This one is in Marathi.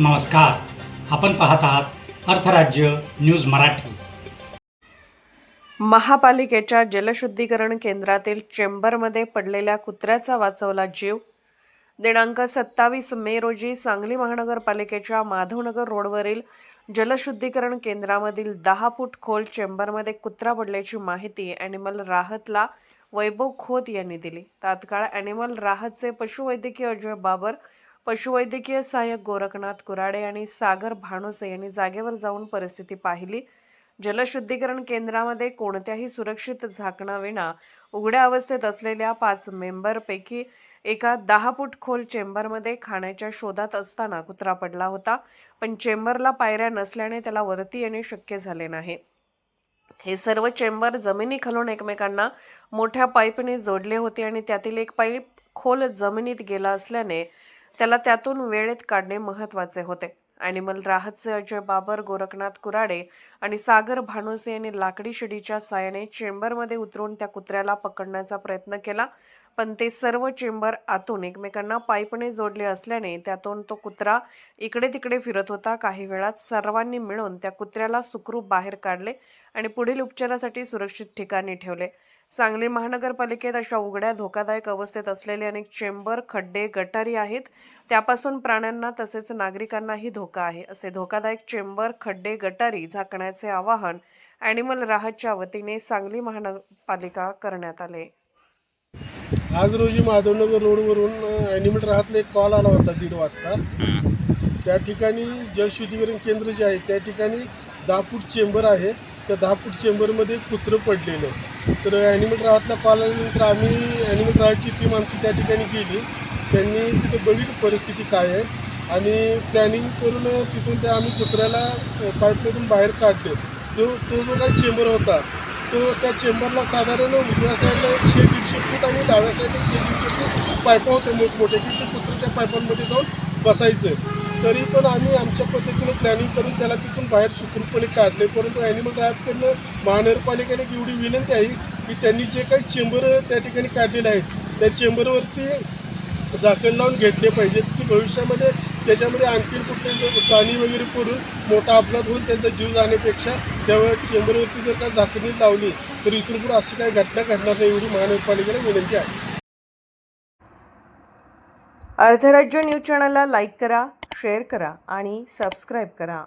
नमस्कार. आपण पाहत आहात अर्थराज्य न्यूज मराठी. महापालिकेच्या जलशुद्धीकरण केंद्रातील चेंबरमध्ये पडलेल्या कुत्र्याचा वाचवला जीव. दिनांक सत्तावीस मे रोजी सांगली महानगरपालिकेच्या माधवनगर रोडवरील जलशुद्धीकरण केंद्रामधील दहा फूट खोल चेंबरमध्ये कुत्रा पडल्याची माहिती ॲनिमल राहतला वैभव खोत यांनी दिली. तात्काळ ॲनिमल राहतचे पशुवैद्यकीय अजय बाबर पशुवैद्यकीय सहाय्यक गोरखनाथ कुराडे आणि सागर भानुसे यांनी जागेवर जाऊन परिस्थिती पाहिली. जलशुद्धीकरण केंद्रामध्ये कोणत्याही सुरक्षित झाकणाविना उघड्या अवस्थेत असलेल्या पाच मेंबरपैकी एका दहा फूट खोल चेंबरमध्ये खाण्याच्या शोधात असताना कुत्रा पडला होता. पण चेंबरला पायऱ्या नसल्याने त्याला वरती येणे शक्य झाले नाही. हे सर्व चेंबर जमिनीखालून एकमेकांना मोठ्या पाईपने जोडले होते आणि त्यातील एक पाईप खोल जमिनीत गेला असल्याने त्याला त्यातून वेळेत काढणे महत्त्वाचे होते. ॲनिमल राहतचे अजय बाबर गोरखनाथ कुराडे आणि सागर भानुसे यांनी लाकडी शिडीच्या साहाय्याने चेंबरमध्ये उतरून त्या कुत्र्याला पकडण्याचा प्रयत्न केला. पण ते सर्व चेंबर आतून एकमेकांना पाईपने जोडले असल्याने त्यातून तो कुत्रा इकडे तिकडे फिरत होता. काही वेळात सर्वांनी मिळून त्या कुत्र्याला सुखरूप बाहेर काढले आणि पुढील उपचारासाठी सुरक्षित ठिकाणी ठेवले. सांगली महानगरपालिकेत अशा उघड्या धोकादायक अवस्थेत असलेले अनेक चेंबर खड्डे गटारी आहेत. त्यापासून प्राण्यांना तसेच नागरिकांनाही धोका आहे. असे धोकादायक चेंबर खड्डे गटारी झाकण्याचे आवाहन ॲनिमल राहतच्या वतीने सांगली महानगरपालिका करण्यात आले. आज रोजी माधवनगर रोडवरून ॲनिमल राहतला एक कॉल आला होता दीड वाजता. त्या ठिकाणी जलशुद्धीकरण केंद्र जे आहे त्या ठिकाणी दहा फूट चेंबर आहे. त्या दहा फूट चेंबरमध्ये कुत्रं पडलेलं आहे तर ॲनिमल राहतला कॉल आल्यानंतर आम्ही ॲनिमल राहतची टीम आमची त्या ठिकाणी गेली. त्यांनी तिथं बघितली परिस्थिती काय आहे. आणि प्लॅनिंग करून तिथून त्या आम्ही कुत्र्याला पाईपमधून बाहेर काढले. जो तो जो काही चेंबर होता तो त्या चेंबरला साधारण उजव्या साईडला एकशे दीडशे फूट आणि डाव्या साईडला एकशे दीडशे फूट पायपा होते मोठमोठ्याची ते कुत्र त्या पायपांमध्ये जाऊन बसायचं. तरी पण आम्ही आमच्या पद्धतीने प्लॅनिंग करून त्याला तिथून बाहेर सुखरूपपणे काढले. परंतु ॲनिमल राहतकडनं महानगरपालिकेने एवढी विनंती आहे की त्यांनी जे काही चेंबर त्या ठिकाणी काढलेले आहेत त्या चेंबरवरती झाकण लावून घेतले पाहिजेत की भविष्यामध्ये त्याच्यामध्ये आणखी कुठले प्राणी वगैरे पडून मोठा अपघात होऊन त्यांचा जीव जाण्यापेक्षा त्यावेळेस चेंबरवरती जर का झाकणी लावली तर इथून पुढे अशी काही घटना घडणार नाही एवढी महानगरपालिकेला विनंती आहे. अर्धराज्य न्यूज चॅनलला लाईक करा शेअर करा आणि सबस्क्राईब करा.